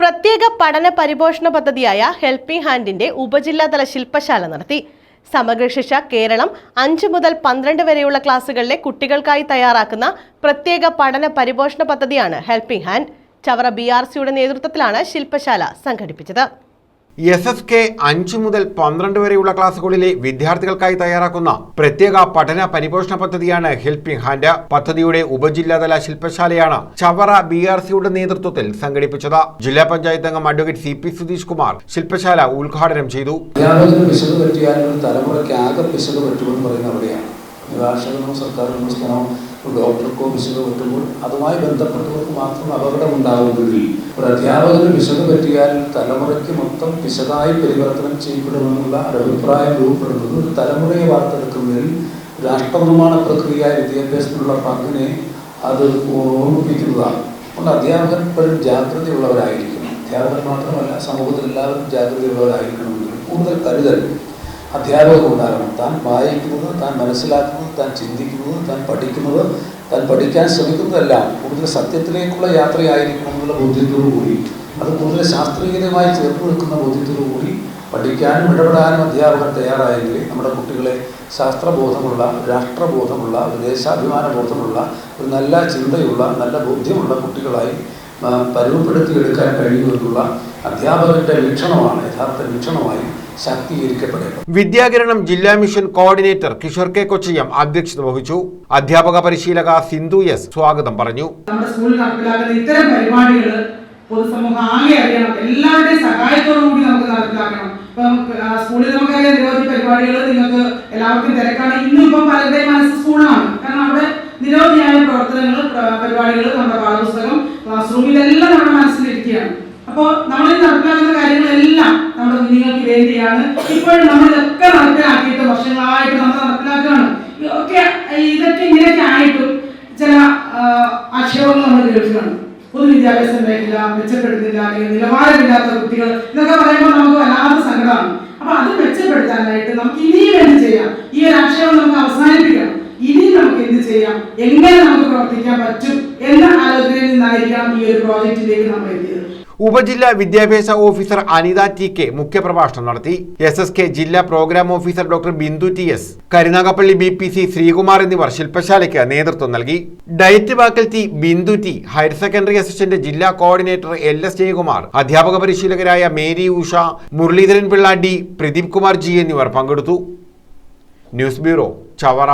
പ്രത്യേക പഠന പരിപോഷണ പദ്ധതിയായ ഹെൽപ്പിംഗ് ഹാൻഡിന്റെ ഉപജില്ലാതല ശില്പശാല നടത്തി. സമഗ്ര ശിക്ഷ കേരളം അഞ്ച് മുതൽ പന്ത്രണ്ട് വരെയുള്ള ക്ലാസ്സുകളിലെ കുട്ടികൾക്കായി തയ്യാറാക്കുന്ന പ്രത്യേക പഠന പരിപോഷണ പദ്ധതിയാണ് helping hand. Chavara B R സിയുടെ നേതൃത്വത്തിലാണ് ശില്പശാല സംഘടിപ്പിച്ചത്. എസ് എസ് കെ അഞ്ചു മുതൽ പന്ത്രണ്ട് വരെയുള്ള ക്ലാസുകളിലെ വിദ്യാർത്ഥികൾക്കായി തയ്യാറാക്കുന്ന പ്രത്യേക പഠന പരിപോഷണ പദ്ധതിയാണ് ഹെൽപ്പിംഗ് ഹാൻഡ്. പദ്ധതിയുടെ ഉപജില്ലാതല ശില്പശാലയാണ് ചവറ ബി ആർ സിയുടെ നേതൃത്വത്തിൽ സംഘടിപ്പിച്ചത്. ജില്ലാ പഞ്ചായത്ത് അംഗം advocate C P Sudheesh Kumar ശില്പശാല ഉദ്ഘാടനം ചെയ്തു. തലമുറയ്ക്ക് ആകെ പിശക് പറ്റുമെന്ന് പറയുന്ന അവിടെയാണ്. ഭാഷകനോ സർക്കാർ ഉദ്യോഗസ്ഥനോ ഡോക്ടർക്കോ പിശക് പറ്റുമ്പോൾ അതുമായി ബന്ധപ്പെട്ടവർക്ക് മാത്രം അപകടം ഉണ്ടാകുമെങ്കിൽ ഒരു അധ്യാപകന് പിശക് പറ്റിയാൽ തലമുറയ്ക്ക് മൊത്തം വിശദമായി പരിവർത്തനം ചെയ്യപ്പെടുമെന്നുള്ള അഭിപ്രായം രൂപപ്പെടുന്നത് ഒരു തലമുറയെ വാർത്തെടുക്കുന്നതിൽ രാഷ്ട്രനിർമ്മാണ പ്രക്രിയ വിദ്യാഭ്യാസത്തിനുള്ള പങ്കിനെ അത് ഓർമ്മിപ്പിക്കുന്നതാണ്. അതുകൊണ്ട് അധ്യാപകർ എപ്പോഴും ജാഗ്രതയുള്ളവരായിരിക്കണം. അധ്യാപകർ മാത്രമല്ല സമൂഹത്തിൽ എല്ലാവരും ജാഗ്രതയുള്ളവരായിരിക്കണമെങ്കിൽ കൂടുതൽ കരുതൽ അധ്യാപകർ ഉണ്ടാകണം താൻ വായിക്കുന്നത് താൻ മനസ്സിലാക്കുന്നത് താൻ ചിന്തിക്കുന്നത് താൻ പഠിക്കുന്നത് താൻ പഠിക്കാൻ ശ്രമിക്കുന്നതെല്ലാം കൂടുതൽ സത്യത്തിലേക്കുള്ള യാത്രയായിരിക്കണം എന്നുള്ള ബോധ്യത്തോടു കൂടി അത് കൂടുതൽ ശാസ്ത്രീയമായി ചേർത്ത് നിൽക്കുന്ന ബോധ്യത്തോടു കൂടി പഠിക്കാനും ഇടപെടാനും അധ്യാപകർ തയ്യാറായെങ്കിൽ നമ്മുടെ കുട്ടികളെ ശാസ്ത്രബോധമുള്ള രാഷ്ട്രബോധമുള്ള ഒരു ദേശാഭിമാന ബോധമുള്ള ഒരു നല്ല ചിന്തയുള്ള നല്ല ബോധ്യമുള്ള കുട്ടികളായി പരിമപ്പെടുത്തിയെടുക്കാൻ കഴിയുമെന്നുള്ള അധ്യാപകന്റെ വീക്ഷണമാണ് യഥാർത്ഥ വീക്ഷണമായി ശാക്തീകരിക്കപ്പെടേണ്ടത് വിദ്യാകിരണം ജില്ലാ mission coordinator Kishore K Kochiyam അധ്യക്ഷത വഹിച്ചു. അധ്യാപക പരിശീലക സിന്ധു എസ് സ്വാഗതം പറഞ്ഞു. നമ്മുടെ സ്കൂളിൽ നടപ്പിലാക്കുന്ന ഇത്തരം പരിപാടികൾ പൊതുസമൂഹം ആകെ അറിയണം എല്ലാവരുടെയും സഹായത്തോടു കൂടി നമുക്ക് നടപ്പിലാക്കണം. ഇപ്പം സ്കൂളിൽ നമുക്കറിയാം നിരവധി പരിപാടികൾ നിങ്ങൾക്ക് എല്ലാവർക്കും തിരക്കാണ്. ഇന്നും ഇപ്പം പലരുടെയും മനസ്സ് സ്കൂളിലാണ് ഇപ്പോഴും നമ്മൾ ഇതൊക്കെ നടപ്പിലാക്കിയിട്ട് വർഷങ്ങളായിട്ട് നമ്മൾ നടപ്പിലാക്കുകയാണ്. ഒക്കെ ഇതൊക്കെ ഇങ്ങനെയൊക്കെ ആയിട്ടും ചില ആക്ഷേപങ്ങൾ നമ്മൾ കേൾക്കുകയാണ് പൊതുവിദ്യാഭ്യാസ മേഖല മെച്ചപ്പെടുന്നില്ല അല്ലെങ്കിൽ നിലവാരമില്ലാത്ത കുട്ടികൾ ഇതൊക്കെ പറയുമ്പോൾ നമുക്ക് വല്ലാത്ത സങ്കടമാണ്. അപ്പൊ അത് മെച്ചപ്പെടുത്താനായിട്ട് നമുക്ക് ഇനിയും എന്ത് ചെയ്യാം? ഈ ഒരു ആക്ഷേപം നമുക്ക് അവസാനിപ്പിക്കണം. ഇനി നമുക്ക് എന്ത് ചെയ്യാം? എങ്ങനെ നമുക്ക് പ്രവർത്തിക്കാൻ പറ്റും? എന്ന ആലോചനയിൽ നിന്നായിരിക്കാം ഈ ഒരു പ്രോജക്റ്റിലേക്ക് നമ്മൾ എത്തിയത്. ഉപജില്ലാ വിദ്യാഭ്യാസ ഓഫീസർ അനിത ടി കെ മുഖ്യപ്രഭാഷണം നടത്തി. എസ് എസ് കെ ജില്ലാ program officer doctor Bindu T S Karunagappally B P C Sreekumar എന്നിവർ ശില്പശാലയ്ക്ക് നേതൃത്വം നൽകി. Diet faculty Bindu T higher secondary assistant ജില്ലാ കോർഡിനേറ്റർ എൽ എസ് ജയകുമാർ അധ്യാപക പരിശീലകരായ Mary Usha Muraleedharan Pillai D Pradeep Kumar G എന്നിവർ പങ്കെടുത്തു. News bureau Chavara.